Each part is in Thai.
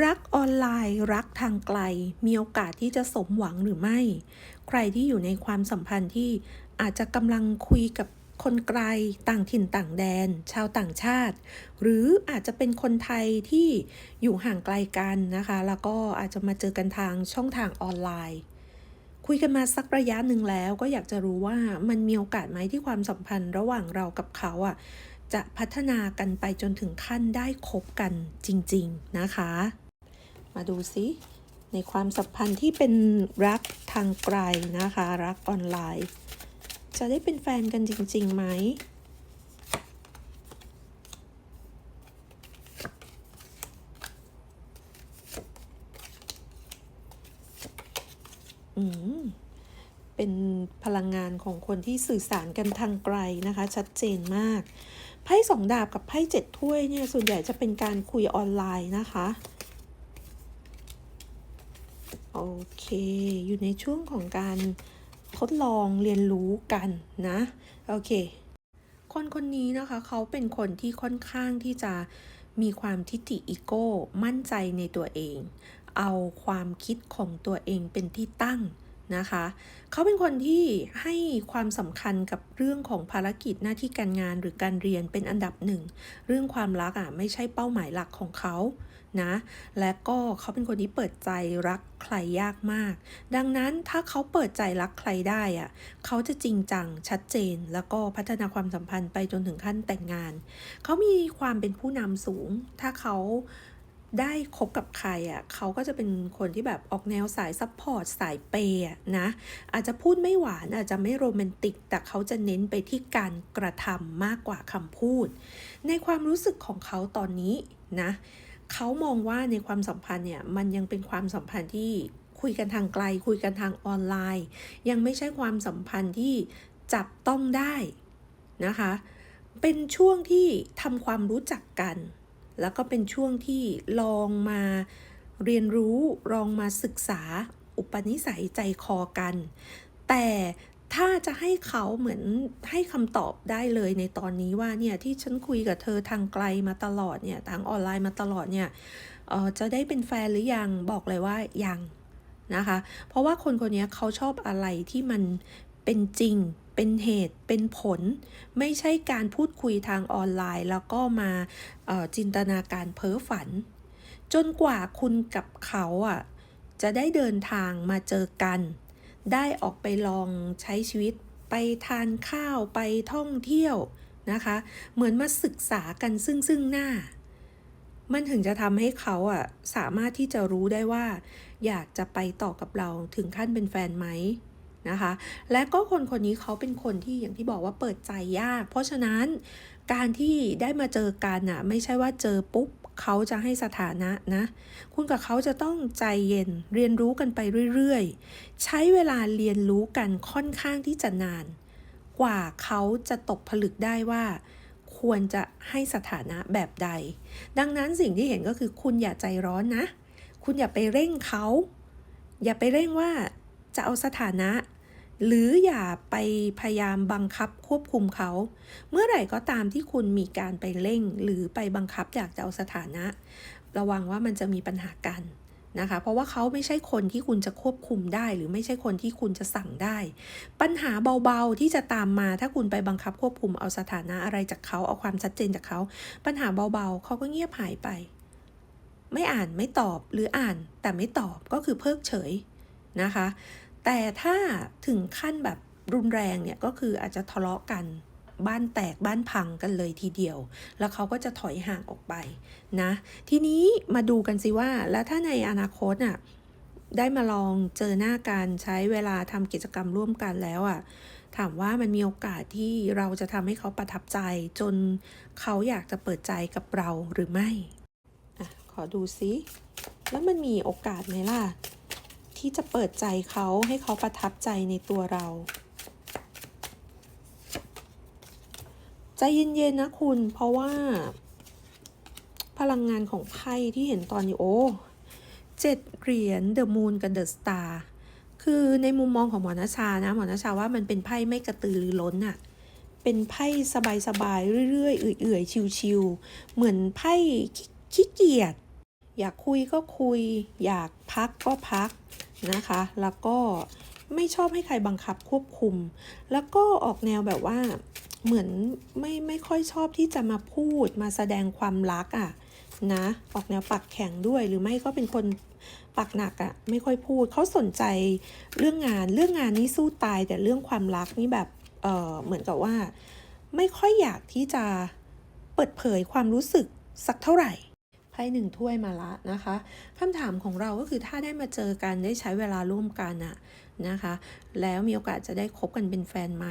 รักออนไลน์ รักทางไกล มีโอกาสที่จะสมหวังหรือไม่ ใครที่อยู่ในความสัมพันธ์ที่อาจจะกำลังคุยกับคนไกลต่างถิ่นต่างแดน ชาวต่างชาติ หรืออาจจะเป็นคนไทยที่อยู่ห่างไกลกันนะคะ แล้วก็อาจจะมาเจอกันทางช่องทางออนไลน์ คุยกันมาสักระยะหนึ่งแล้ว ก็อยากจะรู้ว่ามันมีโอกาสไหมที่ความสัมพันธ์ระหว่างเรากับเขาอะจะพัฒนากันไปจนถึงขั้นได้คบกันจริง ๆ นะคะ มาดูซิในความสัมพันธ์ที่เป็นรักทางไกลนะคะ รักออนไลน์ จะได้เป็นแฟนกันจริงๆไหมอืมเป็นพลังงานของคนที่สื่อสารกันทางไกลนะคะ ชัดเจนมาก ไพ่สองดาบกับไพ่เจ็ดถ้วยเนี่ย ส่วนใหญ่จะเป็นการคุยออนไลน์นะคะ โอเค อยู่ในช่วงของการทดลองเรียนรู้กันนะ โอเค คนคนนี้นะคะเขาเป็นคนที่ค่อนข้างที่จะมีความทิฏฐิอีโก้ มั่นใจในตัวเอง เอาความคิดของตัวเองเป็นที่ตั้งนะคะ เขาเป็นคนที่ให้ความสำคัญกับเรื่องของภารกิจหน้าที่การงานหรือการเรียนเป็นอันดับหนึ่ง เรื่องความรักอะไม่ใช่เป้าหมายหลักของเขา นะ และก็เขาเป็นคนที่เปิดใจรักใครยากมาก ดังนั้นถ้าเขาเปิดใจรักใครได้อะเขาจะจริงจังชัดเจน แล้วก็พัฒนาความสัมพันธ์ไปจนถึงขั้นแต่งงาน เขามีความเป็นผู้นำสูง ถ้าเขาได้คบกับใครอะเขาก็จะเป็นคนที่แบบออกแนวสายซัพพอร์ตสายเปย์อะนะ อาจจะพูดไม่หวานอาจจะไม่โรแมนติก แต่เขาจะเน้นไปที่การกระทำมากกว่าคำพูด ในความรู้สึกของเขาตอนนี้นะ เขามองว่าในความสัมพันธ์เนี่ยมันยังเป็นความสัมพันธ์ที่คุยกันทางไกล คุยกันทางออนไลน์ ยังไม่ใช่ความสัมพันธ์ที่จับต้องได้นะคะ เป็นช่วงที่ทำความรู้จักกัน แล้วก็เป็นช่วงที่ลองมาเรียนรู้ลองมาศึกษาอุปนิสัยใจคอกัน แต่ ถ้าจะให้เขาเหมือนให้คำตอบได้เลยในตอนนี้ว่าเนี่ยที่ฉันคุยกับเธอทางไกลมาตลอดเนี่ยทางออนไลน์มาตลอดเนี่ยเออจะได้เป็นแฟนหรือยังบอกเลยว่ายังนะคะ เพราะว่าคนคนนี้เขาชอบอะไรที่มันเป็นจริงเป็นเหตุเป็นผล ไม่ใช่การพูดคุยทางออนไลน์ แล้วก็มาจินตนาการเพ้อฝัน จนกว่าคุณกับเขาอะจะได้เดินทางมาเจอกัน ได้ออกไปลองใช้ชีวิตไปทานข้าวไปท่องเที่ยวนะคะ เหมือนมาศึกษากันซึ่งซึ่งหน้า มันถึงจะทำให้เขาอะสามารถที่จะรู้ได้ว่า อยากจะไปต่อกับเราถึงขั้นเป็นแฟนไหมนะคะ และก็คนคนนี้เขาเป็นคนที่อย่างที่บอกว่าเปิดใจยาก เพราะฉะนั้นการที่ได้มาเจอกันอะไม่ใช่ว่าเจอปุ๊บ เขาจะให้สถานะนะ คุณกับเขาจะต้องใจเย็นเรียนรู้กันไปเรื่อยๆ ใช้เวลาเรียนรู้กันค่อนข้างที่จะนาน กว่าเขาจะตกผลึกได้ว่า ควรจะให้สถานะแบบใด ดังนั้นสิ่งที่เห็นก็คือคุณอย่าใจร้อนนะ คุณอย่าไปเร่งเขา อย่าไปเร่งว่าจะเอาสถานะ หรืออย่าไปพยายามบังคับควบคุมเขา เมื่อไหร่ก็ตามที่คุณมีการไปเร่ง หรือไปบังคับอยากจะเอาสถานะ ระวังว่ามันจะมีปัญหากันนะคะ เพราะว่าเขาไม่ใช่คนที่คุณจะควบคุมได้ หรือไม่ใช่คนที่คุณจะสั่งได้ ปัญหาเบาๆที่จะตามมาถ้าคุณไปบังคับควบคุมเอาสถานะอะไรจากเขาเอาความชัดเจนจากเขา ปัญหาเบาๆ เขาก็เงียบหายไป ไม่อ่านไม่ตอบหรืออ่านแต่ไม่ตอบก็คือเพิกเฉยนะคะ แต่ถ้าถึงขั้นแบบรุนแรงเนี่ยก็คืออาจจะทะเลาะกันบ้านแตกบ้านพังกันเลยทีเดียว แล้วเขาก็จะถอยห่างออกไปนะ ทีนี้มาดูกันสิว่า แล้วถ้าในอนาคตอะได้มาลองเจอหน้ากันใช้เวลาทำกิจกรรมร่วมกันแล้วอะ ถามว่ามันมีโอกาสที่เราจะทำให้เขาประทับใจ จนเขาอยากจะเปิดใจกับเราหรือไม่อะขอดูซิ แล้วมันมีโอกาสไหมล่ะ ที่จะเปิดใจเขาให้เขาประทับใจในตัวเรา ใจเย็นๆนะคุณเพราะว่า พลังงานของไพ่ที่เห็นตอนนี้โอ้เจ็ดเหรียญเดอะมูนกับเดอะสตาร์คือในมุมมองของหมอนาชานะหมอนาชาว่ามันเป็นไพ่ไม่กระตือรือร้นอะเป็นไพ่สบายๆเรื่อยๆเอื่อยๆชิวๆเหมือนไพ่ขี้เกียจอยากคุยก็คุย อยากพักก็พัก นะคะ แล้วก็ไม่ชอบให้ใครบังคับควบคุม แล้วก็ออกแนวแบบว่าเหมือนไม่ไม่ค่อยชอบที่จะมาพูดมาแสดงความรักอะ่ะนะออกแนวปักแข็งด้วยหรือไม่ก็เป็นคนปักหนักอะ่ะไม่ค่อยพูดเขาสนใจเรื่องงานเรื่องงานนี่สู้ตายแต่เรื่องความรักนี่แบบเออเหมือนกับว่า ไม่ค่อยอยากที่จะเปิดเผยความรู้สึกสักเท่าไหร่ ไพ่หนึ่งถ้วยมาละนะคะคำถามของเราก็คือถ้าได้มาเจอกันได้ใช้เวลาร่วมกันอะนะคะ แล้วมีโอกาสจะได้คบกันเป็นแฟนไหม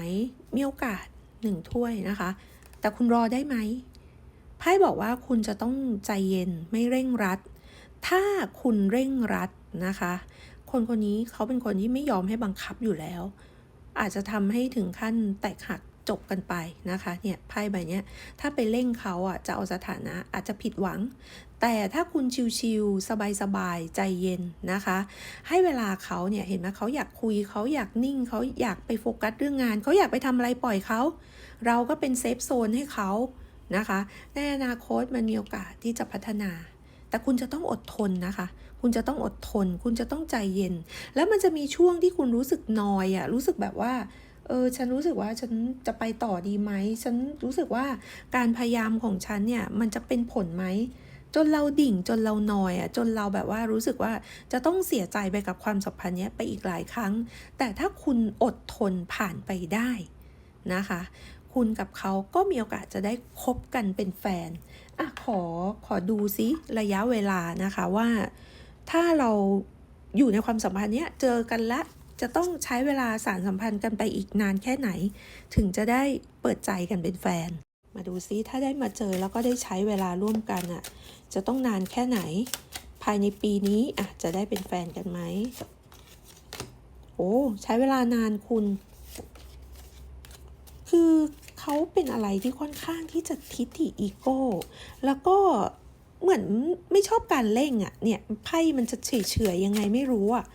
มีโอกาสหนึ่งถ้วยนะคะ แต่คุณรอได้ไหมไพ่บอกว่าคุณจะต้องใจเย็นไม่เร่งรัด ถ้าคุณเร่งรัดนะคะ คนคนนี้เขาเป็นคนที่ไม่ยอมให้บังคับอยู่แล้ว อาจจะทำให้ถึงขั้นแตกหักจบกันไปนะคะเนี่ยไพ่ใบเนี้ยถ้าไปเร่งเขาอะจะเอาสถานะอาจจะผิดหวัง แต่ถ้าคุณชิวๆสบายๆใจเย็นนะคะ ให้เวลาเขาเนี่ยเห็นไหมเขาอยากคุยเขาอยากนิ่งเขาอยากไปโฟกัสเรื่องงานเขาอยากไปทำอะไรปล่อยเขาเราก็เป็นเซฟโซนให้เขานะคะ ในอนาคตมันมีโอกาสที่จะพัฒนา แต่คุณจะต้องอดทนนะคะ คุณจะต้องอดทน คุณจะต้องใจเย็น แล้วมันจะมีช่วงที่คุณรู้สึกนอยอะรู้สึกแบบว่าเออฉันรู้สึกว่าฉันจะไปต่อดีไหม ฉันรู้สึกว่าการพยายามของฉันเนี่ยมันจะเป็นผลไหม จนเราดิ่งจนเราหนอยอะจนเราแบบว่ารู้สึกว่าจะต้องเสียใจไปกับความสัมพันธ์เนี้ยไปอีกหลายครั้ง แต่ถ้าคุณอดทนผ่านไปได้นะคะ คุณกับเขาก็มีโอกาสจะได้คบกันเป็นแฟนอะขอขอดูซิระยะเวลานะคะว่า ถ้าเราอยู่ในความสัมพันธ์เนี้ยเจอกันละจะต้องใช้เวลาสารสัมพันธ์กันไปอีกนานแค่ไหน ถึงจะได้เปิดใจกันเป็นแฟน มาดูซิถ้าได้มาเจอแล้วก็ได้ใช้เวลาร่วมกันอะ่ะ จะต้องนานแค่ไหน ภายในปีนี้อะจะได้เป็นแฟนกันไหม โอ้ ใช้เวลานานคุณ คือเขาเป็นอะไรที่ค่อนข้างที่จะทิฐิอีโก้ แล้วก็เหมือนไม่ชอบการเร่งอะ่ะ เนี่ยไพ่มันจะเฉยเฉยยังไงไม่รู้อะ่ะ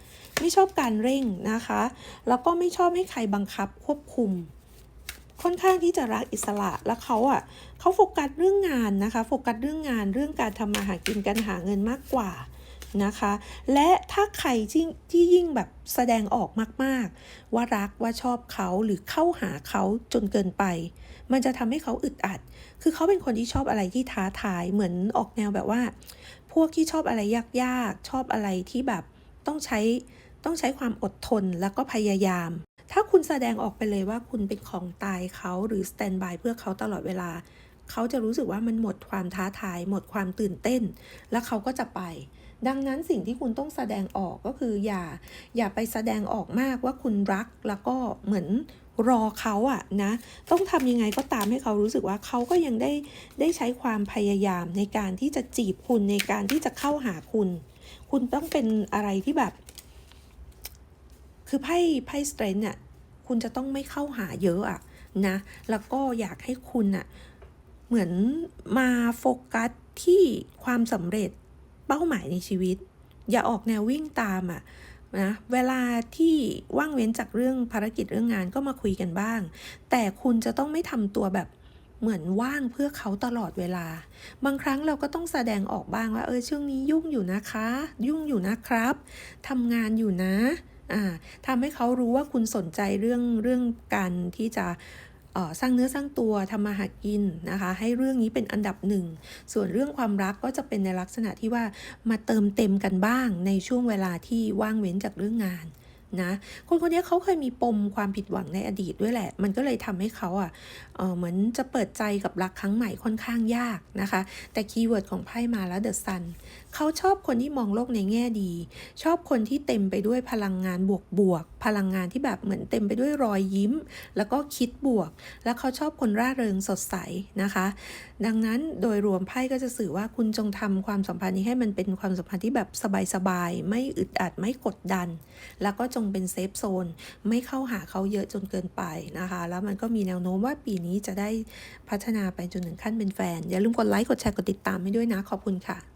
ไม่ชอบการเร่งนะคะ แล้วก็ไม่ชอบให้ใครบังคับควบคุม ค่อนข้างที่จะรักอิสระแล้วเขาอะเขาโฟกัสเรื่องงานนะคะโฟกัสเรื่องงานเรื่องการทำมาหากินการหาเงินมากกว่านะคะ และถ้าใครที่ที่ยิ่งแบบแสดงออกมากๆ ว่ารักว่าชอบเขาหรือเข้าหาเขาจนเกินไป มันจะทำให้เขาอึดอัด คือเขาเป็นคนที่ชอบอะไรที่ท้าทายเหมือนออกแนวแบบว่า พวกที่ชอบอะไรยากๆ ชอบอะไรที่แบบต้องใช้ ต้องใช้ความอดทนแล้วก็พยายาม ถ้าคุณแสดงออกไปเลยว่าคุณเป็นของตายเขาหรือสแตนบายเพื่อเขาตลอดเวลา เขาจะรู้สึกว่ามันหมดความท้าทาย หมดความตื่นเต้น แล้วเขาก็จะไป ดังนั้นสิ่งที่คุณต้องแสดงออกก็คืออย่า อย่าไปแสดงออกมากว่าคุณรักแล้วก็เหมือนรอเขาอะนะ ต้องทำยังไงก็ตามให้เขารู้สึกว่าเขาก็ยังได้ได้ใช้ความพยายามในการที่จะจีบคุณในการที่จะเข้าหาคุณ คุณต้องเป็นอะไรที่แบบ คือไพ่ไพ่สเตรนเนี่ยคุณจะต้องไม่เข้าหาเยอะอะนะ แล้วก็อยากให้คุณอะเหมือนมาโฟกัสที่ความสำเร็จเป้าหมายในชีวิต อย่าออกแนววิ่งตามอะนะเวลาที่ว่างเว้นจากเรื่องภารกิจเรื่องงานก็มาคุยกันบ้าง แต่คุณจะต้องไม่ทำตัวแบบเหมือนว่างเพื่อเขาตลอดเวลา บางครั้งเราก็ต้องแสดงออกบ้างว่า เออช่วงนี้ยุ่งอยู่นะคะ ยุ่งอยู่นะครับทำงานอยู่นะ ทำให้เขารู้ว่าคุณสนใจเรื่องเรื่องการที่จะสร้างเนื้อสร้างตัวทำมาหากินนะคะ ให้เรื่องนี้เป็นอันดับหนึ่ง ส่วนเรื่องความรักก็จะเป็นในลักษณะที่ว่ามาเติมเต็มกันบ้างในช่วงเวลาที่ว่างเว้นจากเรื่องงานนะคนคนนี้เขาเคยมีปมความผิดหวังในอดีตด้วยแหละ มันก็เลยทำให้เขาอะเออเหมือนจะเปิดใจกับรักครั้งใหม่ค่อนข้างยากนะคะ แต่คีย์เวิร์ดของไพ่มาแล้วเดอะซัน เขาชอบคนที่มองโลกในแง่ดี ชอบคนที่เต็มไปด้วยพลังงานบวกบวก พลังงานที่แบบเหมือนเต็มไปด้วยรอยยิ้ม แล้วก็คิดบวก แล้วเขาชอบคนร่าเริงสดใสนะคะ ดังนั้นโดยรวมไพ่ก็จะสื่อว่าคุณจงทำความสัมพันธ์นี้ให้มันเป็นความสัมพันธ์ที่แบบสบายๆไม่อึดอัดไม่กดดัน แล้วก็จงเป็นเซฟโซนไม่เข้าหาเขาเยอะจนเกินไปนะคะ แล้วมันก็มีแนวโน้มว่าปีนี้จะได้พัฒนาไปจนถึงขั้นเป็นแฟน อย่าลืมกดไลค์กดแชร์กดติดตามให้ด้วยนะ ขอบคุณค่ะ